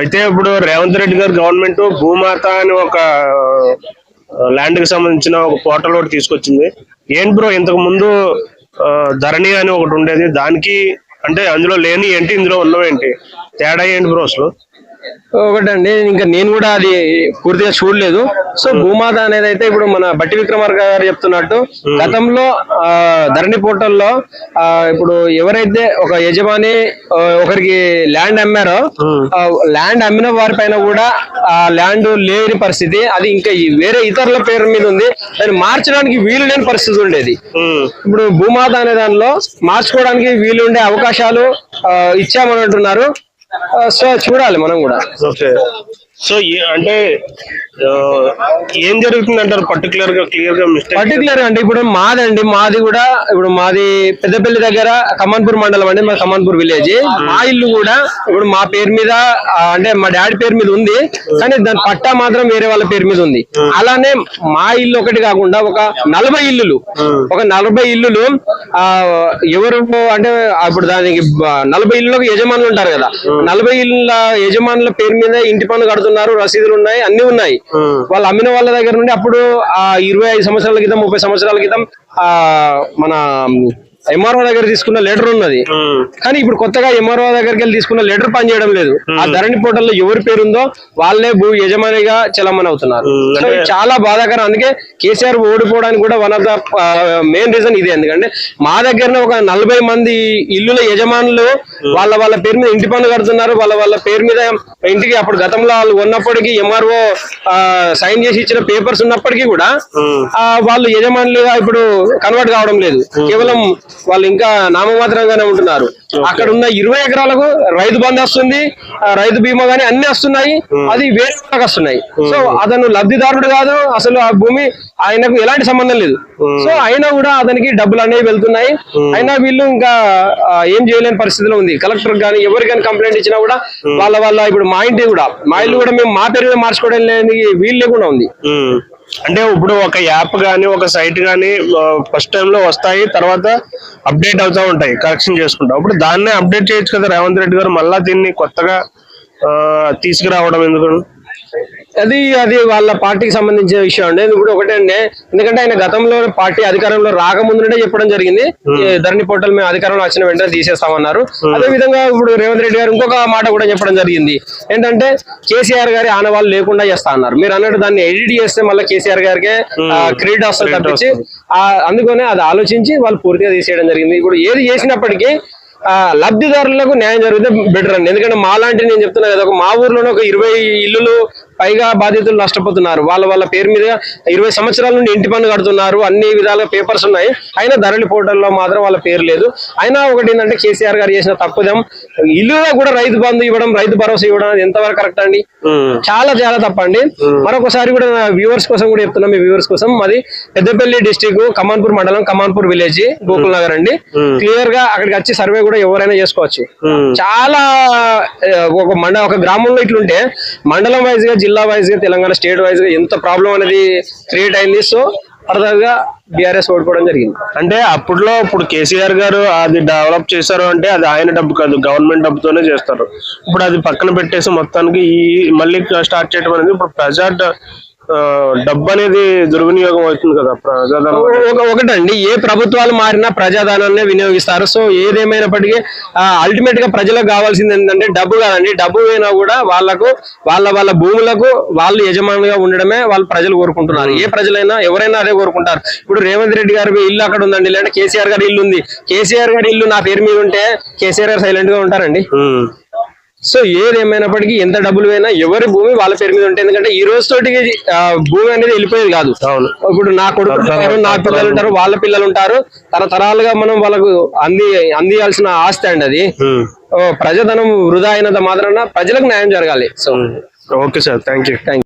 అయితే ఇప్పుడు రేవంత్ రెడ్డి గారు గవర్నమెంట్ భూమాత అని ఒక ల్యాండ్కి సంబంధించిన ఒక పోర్టల్ ఒకటి తీసుకొచ్చింది. ఏంటి బ్రో ఇంతకు ముందు ధరణి అని ఒకటి ఉండేది. దానికి అంటే అందులో లేని ఏంటి ఇందులో ఉన్నవేంటి తేడా ఏంటి బ్రో అసలు? ఒకటండి. ఇంకా నేను కూడా అది పూర్తిగా చూడలేదు. సో భూమాత అనేది అయితే ఇప్పుడు మన బట్టి విక్రమార్క గారు చెప్తున్నట్టు గతంలో ఆ, ధరణి పోర్టల్లో ఆ, ఇప్పుడు ఎవరైతే ఒక యజమాని ఒకరికి ల్యాండ్ అమ్మారో ల్యాండ్ అమ్మిన వారి పైన కూడా ఆ ల్యాండ్ లేని పరిస్థితి. అది ఇంకా వేరే ఇతరుల పేరు మీద ఉంది. దాన్ని మార్చడానికి వీలు లేని పరిస్థితి ఉండేది. ఇప్పుడు భూమాత అనే దానిలో మార్చుకోవడానికి వీలు ఉండే అవకాశాలు ఇచ్చామని అంటున్నారు. సో చూడాలి మనం కూడా. ఓకే సో అంటే ఏం జరుగుతుంది అంటారు పర్టికులర్గా క్లియర్గా మిస్టేక్ పర్టికులర్ అంటే ఇప్పుడు మాదండి మాది కూడా ఇప్పుడు మాది పెద్దపల్లి దగ్గర కమాన్పూర్ మండలం అండి మా కమాన్పూర్ విలేజ్ మా ఇల్లు కూడా ఇప్పుడు మా పేరు మీద అంటే మా డాడీ పేరు మీద ఉంది కానీ దాని పట్టా మాత్రం వేరే వాళ్ళ పేరు మీద ఉంది. అలానే మా ఇల్లు ఒకటి కాకుండా ఒక నలభై ఇల్లులు. ఒక నలభై ఇల్లులు ఆ ఎవరు అంటే ఇప్పుడు దానికి నలభై ఇల్లులకు యజమానులు ఉంటారు కదా. నలభై ఇళ్ళ యజమానుల పేరు మీద ఇంటి పన్ను కడుతున్నారు రసీదులు ఉన్నాయి అన్ని ఉన్నాయి. వాళ్ళు అమ్మిన వాళ్ళ దగ్గర నుండి అప్పుడు ఆ ఇరవై ఐదు సంవత్సరాల క్రితం ముప్పై సంవత్సరాల క్రితం ఆ మన ఎంఆర్ఓ దగ్గర తీసుకున్న లెటర్ ఉన్నది. కానీ ఇప్పుడు కొత్తగా ఎంఆర్ఓ దగ్గరికి వెళ్ళి తీసుకున్న లెటర్ పనిచేయడం లేదు. ఆ ధరణి పోర్టల్లో ఎవరి పేరు ఉందో వాళ్ళే భూ యజమానిగా చలమని అవుతున్నారు సో చాలా బాధాకరం. అందుకే కేసీఆర్ ఓడిపోవడానికి కూడా one of the main reason ఇదే. ఎందుకంటే మా దగ్గరనే ఒక నలభై మంది ఇల్లుల యజమానులు వాళ్ళ వాళ్ళ పేరు మీద ఇంటి పన్ను కడుతున్నారు. వాళ్ళ వాళ్ళ పేరు మీద ఇంటికి అప్పుడు గతంలో వాళ్ళు ఉన్నప్పటికీ ఎంఆర్ఓ సైన్ చేసి ఇచ్చిన పేపర్స్ ఉన్నప్పటికీ కూడా ఆ, వాళ్ళు యజమానులుగా ఇప్పుడు కన్వర్ట్ కావడం లేదు. కేవలం వాళ్ళు ఇంకా నామమాత్రంగానే ఉంటున్నారు. అక్కడ ఉన్న ఇరవై ఎకరాలకు రైతు బంధు వస్తుంది రైతు బీమా గానీ అన్ని వస్తున్నాయి అది వేరే వస్తున్నాయి. సో అతను లబ్ధిదారుడు కాదు అసలు ఆ భూమి ఆయనకు ఎలాంటి సంబంధం లేదు. సో అయినా కూడా అతనికి డబ్బులు అనేవి వెళ్తున్నాయి. అయినా వీళ్ళు ఇంకా ఏం చేయలేని పరిస్థితిలో ఉంది. కలెక్టర్ కానీ ఎవరికి కానీ కంప్లైంట్ ఇచ్చినా కూడా వాళ్ళ వాళ్ళ ఇప్పుడు మా ఇంటి కూడా మా ఇల్లు కూడా మేము మా పేరు మార్చుకోవడం లేని వీలు లేకుండా ఉంది. అంటే ఇప్పుడు ఒక యాప్ గానీ ఒక సైట్ గానీ ఫస్ట్ టైంలో వస్తాయి తర్వాత అప్డేట్ అవుతా ఉంటాయి కరెక్షన్ చేసుకుంటాం. అప్పుడు దాన్నే అప్డేట్ చేయొచ్చు కదా రేవంత్ రెడ్డి గారు మళ్ళా దీన్ని కొత్తగా తీసుకురావడం ఎందుకు? అది అది వాళ్ళ పార్టీకి సంబంధించిన విషయం అండి. ఇది కూడా ఒకటే అండి. ఎందుకంటే ఆయన గతంలో పార్టీ అధికారంలో రాకముందునే చెప్పడం జరిగింది. ఈ ధరణి పోర్టల్ మేము అధికారంలో వచ్చిన వెంటనే తీసేస్తామన్నారు. అదే విధంగా ఇప్పుడు రేవంత్ రెడ్డి గారు ఇంకొక మాట కూడా చెప్పడం జరిగింది. ఏంటంటే కేసీఆర్ గారి ఆనవాళ్ళు లేకుండా చేస్తా అన్నారు. మీరు అన్నట్టు దాన్ని ఎడిట్ చేస్తే మళ్ళీ కేసీఆర్ గారికి క్రెడిట్ వస్తుంది తప్పించి అందుకనే అది ఆలోచించి వాళ్ళు పూర్తిగా తీసేయడం జరిగింది. ఇప్పుడు ఏది చేసినప్పటికీ ఆ, లబ్ధిదారులకు న్యాయం జరిగితే బెటర్ అండి. ఎందుకంటే మా లాంటి నేను చెప్తున్నా కదా ఒక మా ఊర్లోనే ఒక ఇరవై ఇల్లులు పైగా బాధితులు నష్టపోతున్నారు. వాళ్ళ వాళ్ళ పేరు మీద ఇరవై సంవత్సరాల నుండి ఇంటి పన్ను కడుతున్నారు. అన్ని విధాల పేపర్స్ ఉన్నాయి. అయినా ధరలి పోర్టల్లో మాత్రం వాళ్ళ పేరు లేదు. అయినా ఒకటి ఏంటంటే కేసీఆర్ గారు చేసిన తప్పుదం ఇల్లుగా కూడా రైతు బంధు ఇవ్వడం రైతు భరోసా ఇవ్వడం అది ఎంతవరకు కరెక్ట్ అండి? చాలా చాలా తప్పండి. మరొకసారి కూడా వ్యూవర్స్ కోసం కూడా చెప్తున్నా మీ వ్యూవర్స్ కోసం. మాది పెద్దపల్లి డిస్టిక్ కమాన్పూర్ మండలం కమాన్పూర్ విలేజ్ గోకుల్ నగర్ అండి క్లియర్గా అక్కడికి వచ్చి సర్వే కూడా ఎవరైనా చేసుకోవచ్చు. చాలా ఒక మండ ఒక గ్రామంలో ఇట్లుంటే మండలం వైజ్గా జిల్లా వైజ్గా తెలంగాణ స్టేట్ వైజ్గా ఎంత ప్రాబ్లం అనేది క్రియేట్ అయింది. సో ఫర్దర్గా బీఆర్ఎస్ ఓడిపోవడం జరిగింది. అంటే అప్పట్లో ఇప్పుడు కేసీఆర్ గారు అది డెవలప్ చేశారు అంటే అది ఆయన డబ్బు కాదు గవర్నమెంట్ డబ్బుతోనే చేస్తారు. ఇప్పుడు అది పక్కన పెట్టేసి మొత్తానికి ఈ మళ్ళీ స్టార్ట్ చేయడం అనేది ఇప్పుడు ప్రజా డబ్బు అనేది దుర్వినియోగం అవుతుంది కదా ప్రజాధనం ఒక ఒకటండి ఏ ప్రభుత్వాలు మారినా ప్రజాధనాన్ని వినియోగిస్తారు. సో ఏదేమైనప్పటికీ అల్టిమేట్గా ప్రజలకు కావాల్సింది ఏంటంటే డబ్బు కాదండి. డబ్బు అయినా కూడా వాళ్ళకు వాళ్ళ వాళ్ళ భూములకు వాళ్ళు యజమానులుగా ఉండడమే వాళ్ళు ప్రజలు కోరుకుంటున్నారు. ఏ ప్రజలైనా ఎవరైనా అదే కోరుకుంటారు. ఇప్పుడు రేవంత్ రెడ్డి గారి ఇల్లు అక్కడ ఉందండి లేదంటే కేసీఆర్ గారి ఇల్లు ఉంది. కేసీఆర్ గారి ఇల్లు నా పేరు మీద ఉంటే కేసీఆర్ గారు సైలెంట్గా ఉంటారండి. సో ఏది ఏమైనప్పటికీ ఎంత డబ్బులు అయినా ఎవరి భూమి వాళ్ళ పేరు మీద ఉంటాయి ఎందుకంటే ఈ రోజు తోటి ఆ, భూమి అనేది వెళ్ళిపోయేది కాదు. ఇప్పుడు నా కొడుకు నా పిల్లలు ఉంటారు వాళ్ళ పిల్లలు ఉంటారు. తరతరాలుగా మనం వాళ్ళకు అంది అందియాల్సిన ఆస్తి అండి అది. ప్రజాధనం వృధా అయినంత మాత్రాన ప్రజలకు న్యాయం జరగాలి. So okay sir. Thank you